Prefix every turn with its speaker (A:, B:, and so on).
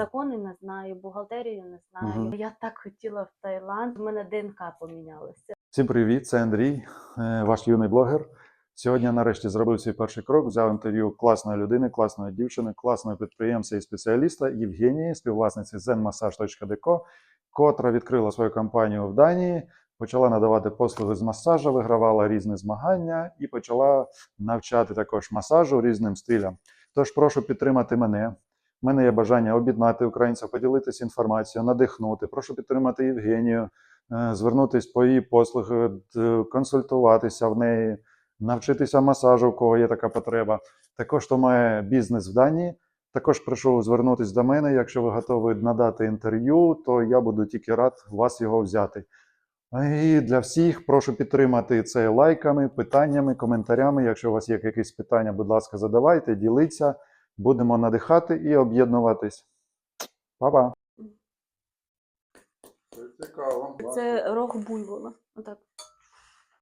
A: закони не знаю, бухгалтерію не знаю.
B: Мгм.
A: Я так хотіла в Таїланд. У мене ДНК помінялося.
B: Всім привіт, це Андрій, е, ваш юний блогер. Сьогодні я нарешті зробив свій перший крок, взяв інтерв'ю класної людини, класної дівчини, класного підприємця і спеціаліста Євгенії, співвласниці zenmassage.deco, котра відкрила свою компанію в Данії, почала надавати послуги з масажу, вигравала різні змагання і почала навчати також масажу різним стилям. Тож прошу підтримати мене. У мене є бажання об'єднати українців, поділитися інформацією, надихнути. Прошу підтримати Євгенію, е, звернутися по її послуги, консультуватися в неї, навчитися масажу, у кого є така потреба. Також хто має бізнес в Данії. Також прошу звернутися до мене. Якщо ви готові надати інтерв'ю, то я буду тільки рад вас його взяти. І для всіх прошу підтримати це лайками, питаннями, коментарями. Якщо у вас є якісь питання, будь ласка, задавайте, діліться. Будемо надихати і об'єднуватись. Па-па! Цікаво.
A: Це рог буйвола. Отак.